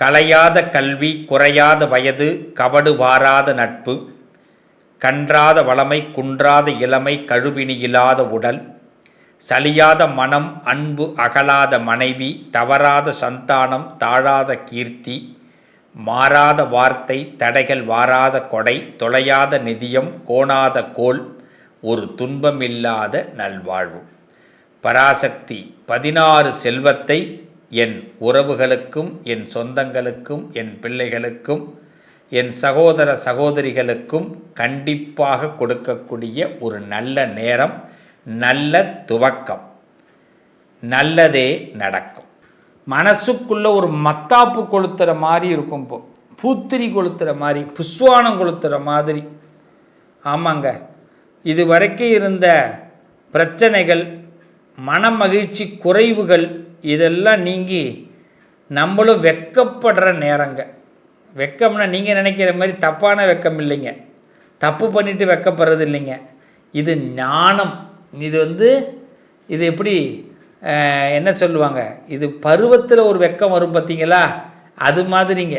கலையாத கல்வி குறையாத வயது கவடு வாராத நட்பு கன்றாத வளமை குன்றாத இளமை கழுவினியில்லாத உடல் சலியாத மனம் அன்பு அகலாத மனைவி தவறாத சந்தானம் தாழாத கீர்த்தி மாறாத வார்த்தை தடைகள் வாராத கொடை தொலையாத நிதியம் கோணாத கோல் ஒரு துன்பமில்லாத நல்வாழ்வு. பராசக்தி பதினாறு செல்வத்தை என் உறவுகளுக்கும் என் சொந்தங்களுக்கும் என் பிள்ளைகளுக்கும் என் சகோதர சகோதரிகளுக்கும் கண்டிப்பாக கொடுக்கக்கூடிய ஒரு நல்ல நேரம் நல்ல துவக்கம். நல்லதே நடக்கும். மனசுக்குள்ளே ஒரு மத்தாப்பு கொளுத்துற மாதிரி இருக்கும் இப்போ பூத்திரி கொளுத்துற மாதிரி புஷ்வானம் கொளுத்துற மாதிரி. ஆமாங்க. இது வரைக்கும் இருந்த பிரச்சனைகள் மன மகிழ்ச்சி குறைவுகள் இதெல்லாம் நீங்கி நம்மளும் வெக்கப்படுற நேரங்க. வெக்கம்னா நீங்கள் நினைக்கிற மாதிரி தப்பான வெக்கம் இல்லைங்க. தப்பு பண்ணிட்டு வெக்கப்படுறது இல்லைங்க. இது ஞானம். இது வந்து இது எப்படி என்ன சொல்லுவாங்க? இது பருவத்தில் ஒரு வெக்கம் வரும் பார்த்தீங்களா? அது மாதிரிங்க.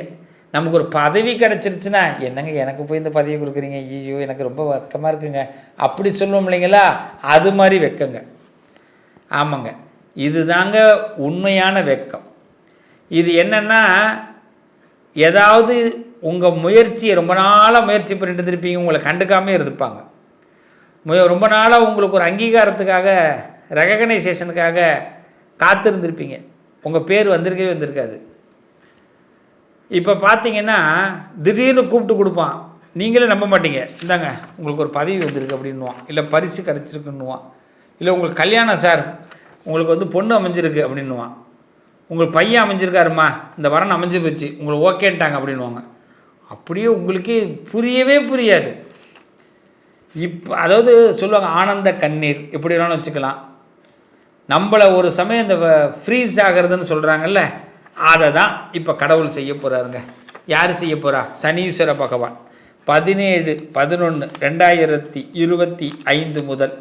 நமக்கு ஒரு பதவி கிடச்சிருச்சுன்னா என்னங்க எனக்கு போய் இந்த பதவி கொடுக்குறீங்க? ஐயோ எனக்கு ரொம்ப வெக்கமாக இருக்குங்க. அப்படி சொல்லுவோம் இல்லைங்களா? அது மாதிரி வெக்கங்க. ஆமாங்க. இதுதாங்க உண்மையான வெக்கம் இது என்னென்னா ஏதாவது உங்கள் முயற்சியை ரொம்ப நாளாக முயற்சி பண்ணிட்டு இருந்திருப்பீங்க உங்களை கண்டுக்காமே இருப்பாங்க முய ரொம்ப நாளாக உங்களுக்கு ஒரு அங்கீகாரத்துக்காக ரெகக்னைசேஷனுக்காக காத்திருந்திருப்பீங்க. உங்கள் பேர் வந்திருக்கவே வந்திருக்காது. இப்போ பார்த்தீங்கன்னா திடீர்னு கூப்பிட்டு கொடுப்பான். நீங்களே நம்ப மாட்டீங்க. இந்தாங்க உங்களுக்கு ஒரு பதவி வந்திருக்கு அப்படின்னுவான். இல்லை பரிசு கிடச்சிருக்குன்னுவான். இல்லை உங்களுக்கு கல்யாணம் சார் உங்களுக்கு வந்து பொண்ணு அமைஞ்சிருக்கு அப்படின்னுவான். உங்களுக்கு பையன் அமைஞ்சிருக்காருமா இந்த வரன் அமைஞ்சு போச்சு உங்களுக்கு ஓகேன்ட்டாங்க அப்படின்னுவாங்க. அப்படியே உங்களுக்கே புரியவே புரியாது. இப்போ அதாவது சொல்லுவாங்க ஆனந்த கண்ணீர் எப்படி வேணாலும் வச்சுக்கலாம். நம்மளை ஒரு சமயம் இந்த ஃப்ரீஸ் ஆகிறதுன்னு சொல்கிறாங்கல்ல அதை தான் இப்போ கடவுள் செய்ய போகிறாருங்க யார் செய்ய போகிறா சனீஸ்வர பகவான். பதினேழு பதினொன்று ரெண்டாயிரத்தி இருபத்தி ஐந்து முதல்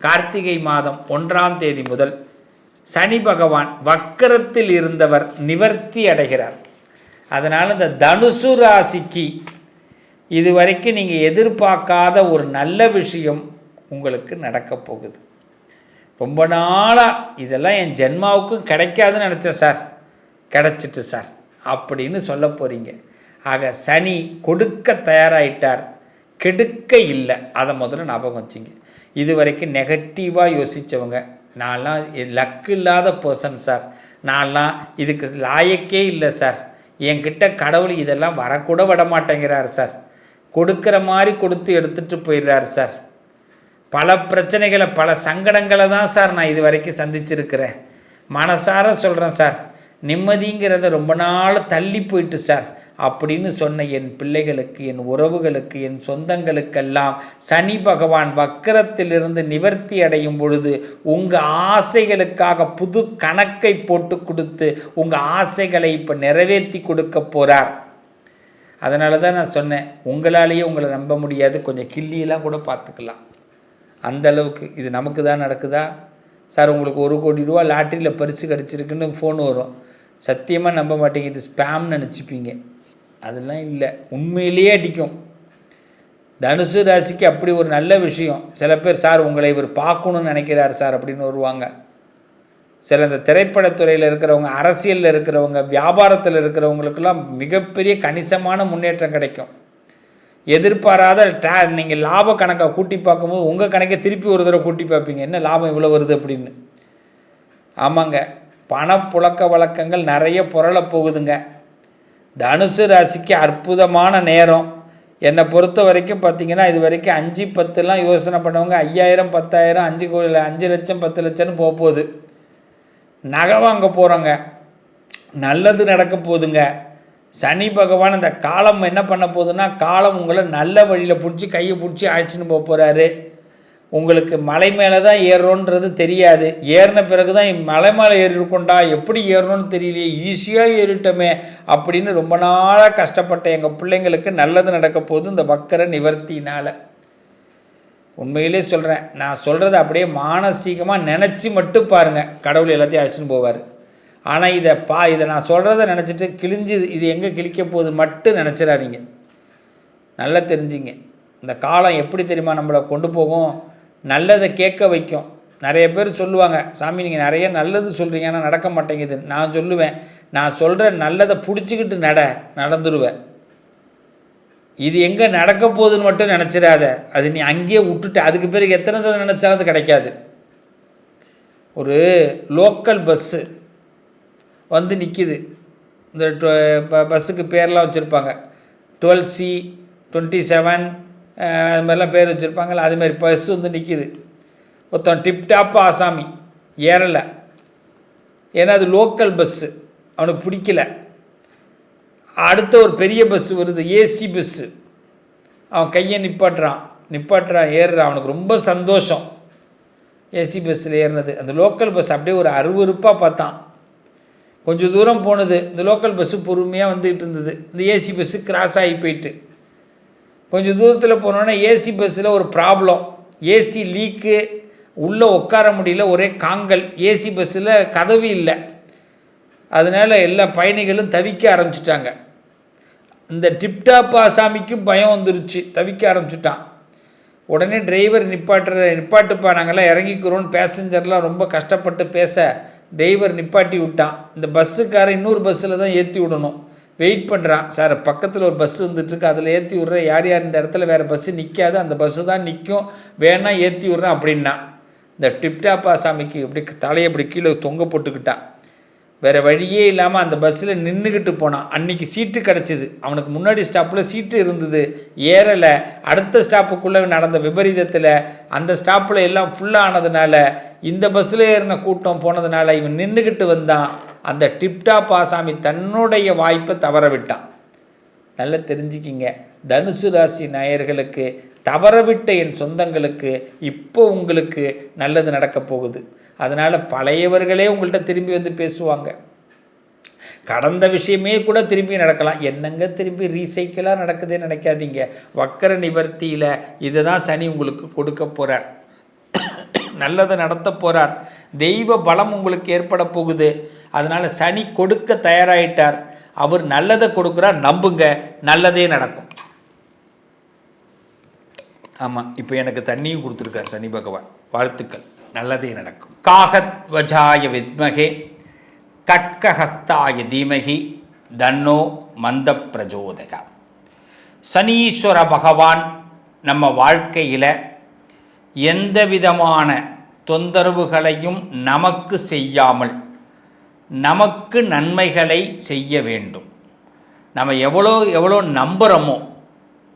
கார்த்திகை மாதம் ஒன்றாம் தேதி முதல் சனி பகவான் வக்கரத்தில் இருந்தவர் நிவர்த்தி அடைகிறார். அதனால் இந்த தனுசு ராசிக்கு இது வரைக்கும் நீங்கள் எதிர்பார்க்காத ஒரு நல்ல விஷயம் உங்களுக்கு நடக்கப் போகுது. ரொம்ப நாளாக இதெல்லாம் என் ஜென்மாவுக்கும் கிடைக்காதுன்னு நினச்சேன் சார். கிடச்சிட்டு சார். அப்படின்னு சொல்ல போகிறீங்க ஆக சனி கொடுக்க தயாராயிட்டார். கெடுக்க இல்லை. அதை முதல்ல ஞாபகம் வச்சுங்க. இது வரைக்கும் நெகட்டிவாக யோசித்தவங்க நான்லாம் லக்கு இல்லாத பர்சன் சார் நான்லாம் இதுக்கு லாயக்கே இல்லை சார் என்கிட்ட கடவுள் இதெல்லாம் வரக்கூட விட மாட்டேங்கிறார் சார் கொடுக்குற மாதிரி கொடுத்து எடுத்துகிட்டு போயிடுறார் சார் பல பிரச்சனைகளை பல சங்கடங்களை தான் சார் நான் இது வரைக்கும் சந்திச்சிருக்கிறேன். மனசார சொல்கிறேன் சார் நிம்மதிங்கிறத ரொம்ப நாள் தள்ளி போயிட்டு சார் அப்படின்னு சொன்ன என் பிள்ளைகளுக்கு என் உறவுகளுக்கு என் சொந்தங்களுக்கெல்லாம் சனி பகவான் வக்கரத்திலிருந்து நிவர்த்தி அடையும் பொழுது உங்கள் ஆசைகளுக்காக புது கணக்கை போட்டு கொடுத்து உங்கள் ஆசைகளை இப்போ நிறைவேற்றி கொடுக்க போகிறார் அதனால தான் நான் சொன்னேன் உங்களாலேயே உங்களை நம்ப முடியாது கொஞ்சம் கிள்ளியெல்லாம் கூட பார்த்துக்கலாம். அந்த அளவுக்கு இது நமக்கு தான் நடக்குதா? சார் உங்களுக்கு ஒரு கோடி ரூபா லாட்டரியில் பரிசு கிடச்சிருக்குன்னு ஃபோன் வரும். சத்தியமாக நம்ப மாட்டேங்குது ஸ்பேம்னு நினச்சிப்பீங்க. அதெல்லாம் இல்லை. உண்மையிலேயே அடிக்கும். தனுசு ராசிக்கு அப்படி ஒரு நல்ல விஷயம். சில பேர் சார் உங்களை இவர் பார்க்கணும்னு நினைக்கிறார் சார் அப்படின்னு வருவாங்க. சில இந்த திரைப்படத்துறையில் இருக்கிறவங்க அரசியலில் இருக்கிறவங்க வியாபாரத்தில் இருக்கிறவங்களுக்கெல்லாம் மிகப்பெரிய கணிசமான முன்னேற்றம் கிடைக்கும். எதிர்பாராத டே நீங்கள் லாப கணக்கை கூட்டி பார்க்கும்போது உங்கள் கணக்கை திருப்பி ஒரு தடவை கூட்டி பார்ப்பீங்க. என்ன லாபம் இவ்வளோ வருது? அப்படின்னு. ஆமாங்க. பணப்புழக்க வழக்கங்கள் நிறைய புரள போகுதுங்க. தனுசு ராசிக்கு அற்புதமான நேரம். என்னை பொறுத்த வரைக்கும் பார்த்தீங்கன்னா இது வரைக்கும் அஞ்சு பத்துலாம் யோசனை பண்ணவங்க ஐயாயிரம் பத்தாயிரம் அஞ்சு கோடி அஞ்சு லட்சம் பத்து லட்சம்னு போக போகுது. நகை வாங்க போகிறோங்க நல்லது நடக்க போகுதுங்க. சனி பகவான் அந்த காலம் என்ன பண்ண போகுதுன்னா காலம் உங்களை நல்ல வழியில் பிடிச்சி கையை பிடிச்சி அழைச்சின்னு போக போகிறாரு உங்களுக்கு மலை மேலே தான் ஏறுறோன்றது தெரியாது. ஏறின பிறகு தான் மலை மேலே ஏறிருக்கோண்டா எப்படி ஏறணும்னு தெரியலையே ஈஸியாக ஏறிட்டோமே அப்படின்னு ரொம்ப நாளாக கஷ்டப்பட்ட எங்கள் பிள்ளைங்களுக்கு நல்லது நடக்க போகுது இந்த பக்தரை நிவர்த்தினால் உண்மையிலே சொல்கிறேன் நான் சொல்கிறத அப்படியே மானசீகமாக நினச்சி மட்டும் பாருங்கள் கடவுள் எல்லாத்தையும் அழைச்சின்னு போவார். ஆனால் இதை பா இதை நான் சொல்கிறத நினச்சிட்டு கிழிஞ்சு இது எங்கே கிழிக்க போகுது மட்டும் நினச்சிடாதீங்க. நல்லா தெரிஞ்சுங்க. இந்த காலம் எப்படி தெரியுமா நம்மளை கொண்டு போகும்? நல்லதை கேட்க வைக்கும். நிறைய பேர் சொல்லுவாங்க சாமி நீங்கள் நிறைய நல்லது சொல்கிறீங்க ஆனால் நடக்க மாட்டேங்குது. நான் சொல்லுவேன் நான் சொல்கிற நல்லதை பிடிச்சிக்கிட்டு நட நடந்துருவேன். இது எங்கே நடக்க போகுதுன்னு மட்டும் நினச்சிடாத. அது நீ அங்கேயே விட்டுட்டு அதுக்கு பிறகு எத்தனை தடவை நினச்சாலும் அது கிடைக்காது. ஒரு லோக்கல் பஸ்ஸு வந்து நிற்கிது இந்த பஸ்ஸுக்கு பேர்லாம் வச்சுருப்பாங்க. டுவெல் சி டுவெண்ட்டி செவன் அது மாதிரிலாம் பேர் வச்சுருப்பாங்கள்ல அதுமாரி பஸ் வந்து நிற்கிது ஒருத்தன் டிப்டாப் ஆசாமி ஏறலை. ஏன்னா அது லோக்கல் பஸ்ஸு அவனுக்கு பிடிக்கல. அடுத்த ஒரு பெரிய பஸ்ஸு வருது ஏசி பஸ்ஸு அவன் கையை நிப்பாட்டுறான். நிப்பாட்டுறான் ஏறுறான். அவனுக்கு ரொம்ப சந்தோஷம். ஏசி பஸ்ஸில் ஏறினது. அந்த லோக்கல் பஸ் அப்படியே ஒரு அருவருப்பாக பார்த்தான். கொஞ்சம் தூரம் போனது. இந்த லோக்கல் பஸ்ஸு பொறுமையாக வந்துகிட்டு இருந்தது. இந்த ஏசி பஸ்ஸு கிராஸ் ஆகி போயிட்டு. கொஞ்சம் தூரத்தில் போனோன்னே ஏசி பஸ்ஸில் ஒரு ப்ராப்ளம் ஏசி லீக்கு உள்ளே உட்கார முடியல ஒரே காங்கல். ஏசி பஸ்ஸில் கதவு இல்லை. அதனால் எல்லா பயணிகளும் தவிக்க ஆரம்பிச்சிட்டாங்க. இந்த டிப்டாப் ஆசாமிக்கும் பயம் வந்துருச்சு. தவிக்க ஆரம்பிச்சிட்டான். உடனே டிரைவர் நிப்பாட்டுற நிப்பாட்டுப்பா நாங்கள்லாம் இறங்கிக்கிறோன்னு பேசஞ்சர்லாம் ரொம்ப கஷ்டப்பட்டு பேச டிரைவர் நிப்பாட்டி விட்டான். இந்த பஸ்ஸுக்காரன் இன்னொரு பஸ்ஸில் தான் ஏற்றி விடணும். வெயிட் பண்ணுறான் சார் பக்கத்தில் ஒரு பஸ் வந்துட்டுருக்கு. அதில் ஏற்றி விட்றேன். யார் யார் இந்த இடத்துல வேறு பஸ்ஸு நிற்காது அந்த பஸ்ஸு தான் நிற்கும் வேணா ஏற்றி விட்றேன் அப்படின்னா. இந்த டிப்டாப்பா சாமிக்கு இப்படி தலையை இப்படி கீழே தொங்க போட்டுக்கிட்டான். வேறு வழியே இல்லாமல் அந்த பஸ்ஸில் நின்றுக்கிட்டு போனான். அன்றைக்கி சீட்டு கிடச்சிது. அவனுக்கு முன்னாடி ஸ்டாப்பில் சீட்டு இருந்தது. ஏறலை. அடுத்த ஸ்டாப்புக்குள்ளே நடந்த விபரீதத்தில் அந்த ஸ்டாப்பில் எல்லாம் ஃபுல்லாக ஆனதுனால இந்த பஸ்ஸில் ஏறின கூட்டம் போனதுனால இவன் நின்றுக்கிட்டு வந்தான். அந்த டிப்டாப் ஆசாமி தன்னுடைய வாய்ப்பை தவற விட்டான். நல்லா தெரிஞ்சுக்கிங்க. தனுசு ராசி நாயர்களுக்கு தவறவிட்ட என் சொந்தங்களுக்கு இப்போ உங்களுக்கு நல்லது நடக்கப் போகுது. அதனால் பழையவர்களே உங்கள்கிட்ட திரும்பி வந்து பேசுவாங்க. கடந்த விஷயமே கூட திரும்பி நடக்கலாம். என்னங்க திரும்பி ரீசைக்கிளாக நடக்குதுன்னு நினைக்காதீங்க. வக்கர நிவர்த்தியில் இதை தான் சனி உங்களுக்கு கொடுக்க போகிறார் நல்லதை நடத்த போகிறார் தெய்வ பலம் உங்களுக்கு ஏற்பட போகுது. அதனால் சனி கொடுக்க தயாராகிட்டார் அவர் நல்லதை கொடுக்குறார் நம்புங்க நல்லதே நடக்கும். ஆமாம் இப்போ எனக்கு தண்ணியும் கொடுத்துருக்கார் சனி பகவான். வாழ்த்துக்கள் நல்லதே நடக்கும். காகத்வஜாய வித்மகே கட்கஹஸ்தாய தீமகி தன்னோ மந்த பிரஜோதக சனீஸ்வர பகவான் நம்ம வாழ்க்கையில் எந்த விதமான தொந்தரவுகளையும் நமக்கு செய்யாமல் நமக்கு நன்மைகளை செய்ய வேண்டும். நம்ம எவ்வளோ எவ்வளோ நம்புகிறோமோ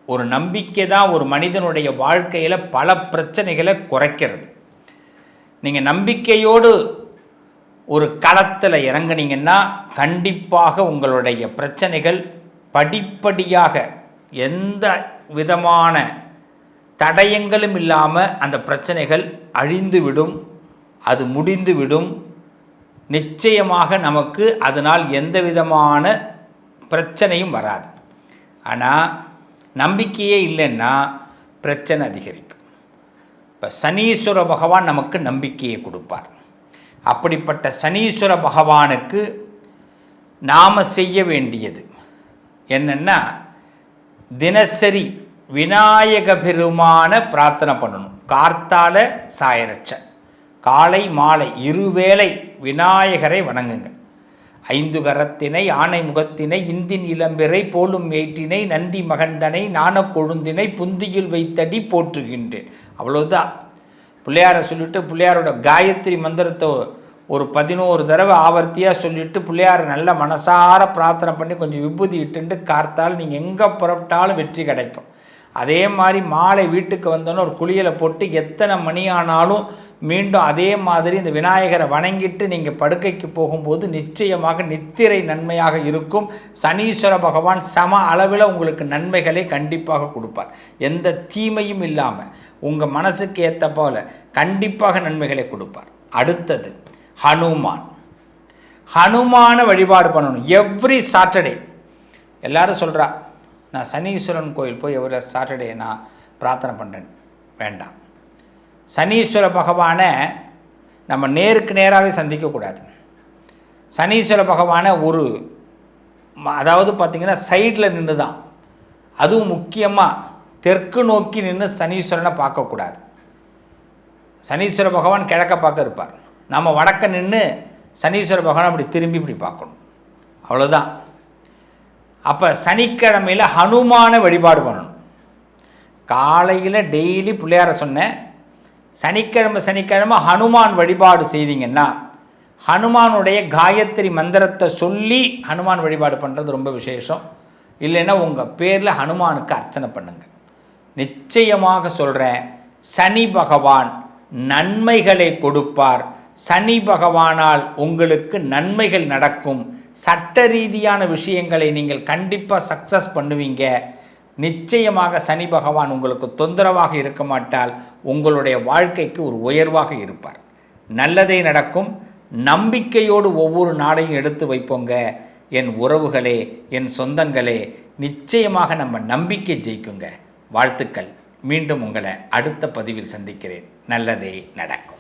ஒரு நம்பிக்கை தான் ஒரு மனிதனுடைய வாழ்க்கையில் பல பிரச்சனைகளை குறைக்கிறது. நீங்கள் நம்பிக்கையோடு ஒரு களத்தில் இறங்குனீங்கன்னா கண்டிப்பாக உங்களுடைய பிரச்சனைகள் படிப்படியாக எந்த விதமான தடயங்களும் இல்லாமல் அந்த பிரச்சனைகள் அழிந்துவிடும் அது முடிந்துவிடும். நிச்சயமாக நமக்கு அதனால் எந்த விதமான பிரச்சனையும் வராது. ஆனால் நம்பிக்கையே இல்லைன்னா பிரச்சனை அதிகரிக்கும். இப்போ சனீஸ்வர பகவான் நமக்கு நம்பிக்கையை கொடுப்பார். அப்படிப்பட்ட சனீஸ்வர பகவானுக்கு நாம் செய்ய வேண்டியது என்னென்னா தினசரி விநாயக பெருமான பிரார்த்தனை பண்ணணும். கார்த்தால சாயரட்சன் காலை மாலை இருவேளை விநாயகரை வணங்குங்க. ஐந்து கரத்தினை ஆனை முகத்தினை இந்தின் இளம்பிறை போலும் மேற்றினை நந்தி மகந்தனை நாணக் கொழுந்தினை புந்தியில் வைத்தடி போற்றுகின்றேன். அவ்வளோதான் பிள்ளையாரை சொல்லிட்டு பிள்ளையாரோட காயத்ரி மந்திரத்தை ஒரு பதினோரு தடவை ஆவர்த்தியாக சொல்லிவிட்டு பிள்ளையாரை நல்ல மனசார பிரார்த்தனை பண்ணி கொஞ்சம் விபூதி இட்டுண்டு கார்த்தால் நீங்கள் எங்கே புறப்பட்டாலும் வெற்றி கிடைக்கும். அதே மாதிரி மாலை வீட்டுக்கு வந்தோன்னே ஒரு குளியலை போட்டு எத்தனை மணி ஆனாலும் மீண்டும் அதே மாதிரி இந்த விநாயகரை வணங்கிட்டு நீங்கள் படுக்கைக்கு போகும்போது நிச்சயமாக நித்திரை நன்மையாக இருக்கும். சனீஸ்வர பகவான் சம அளவில் உங்களுக்கு நன்மைகளை கண்டிப்பாக கொடுப்பார். எந்த தீமையும் இல்லாமல் உங்கள் மனசுக்கு ஏற்ற போல கண்டிப்பாக நன்மைகளை கொடுப்பார். அடுத்தது ஹனுமான். ஹனுமான வழிபாடு பண்ணணும். Every Saturday. எல்லாரும் சொல்கிறா நான் சனீஸ்வரன் கோயில் போய் எவ்வளோ சாட்டர்டே நான் பிரார்த்தனை பண்ணுறேன் வேண்டாம். சனீஸ்வர பகவானை நம்ம நேருக்கு நேராகவே சந்திக்கக்கூடாது சனீஸ்வர பகவானை ஒரு அதாவது பார்த்தீங்கன்னா சைடில் நின்று தான் அதுவும் முக்கியமாக தெற்கு நோக்கி நின்று சனீஸ்வரனை பார்க்கக்கூடாது சனீஸ்வர பகவான் கிழக்க பார்க்க இருப்பார். நம்ம வடக்க நின்று சனீஸ்வர பகவான் அப்படி திரும்பி இப்படி பார்க்கணும். அவ்வளோதான் அப்போ சனிக்கிழமையில் ஹனுமான வழிபாடு பண்ணணும். காலையில் டெய்லி பிள்ளையார சொன்னேன் சனிக்கிழமை சனிக்கிழமை ஹனுமான் வழிபாடு செய்தீங்கன்னா ஹனுமானுடைய காயத்ரி மந்திரத்தை சொல்லி ஹனுமான் வழிபாடு பண்ணுறது ரொம்ப விசேஷம். இல்லைன்னா உங்கள் பேரில் ஹனுமானுக்கு அர்ச்சனை பண்ணுங்கள் நிச்சயமாக சொல்கிறேன் சனி பகவான் நன்மைகளை கொடுப்பார். சனி பகவானால் உங்களுக்கு நன்மைகள் நடக்கும். சட்ட ரீதியான விஷயங்களை நீங்கள் கண்டிப்பாக சக்ஸஸ் பண்ணுவீங்க. நிச்சயமாக சனி பகவான் உங்களுக்கு தொந்தரவாக இருக்க மாட்டால் உங்களுடைய வாழ்க்கைக்கு ஒரு உயர்வாக இருப்பார். நல்லதே நடக்கும். நம்பிக்கையோடு ஒவ்வொரு நாளையும் எடுத்து வைப்போங்க. என் உறவுகளே என் சொந்தங்களே நிச்சயமாக நம்ம நம்பிக்கை ஜெயிக்குங்க. வாழ்த்துக்கள். மீண்டும் உங்களை அடுத்த பதிவில் சந்திக்கிறேன். நல்லதே நடக்கும்.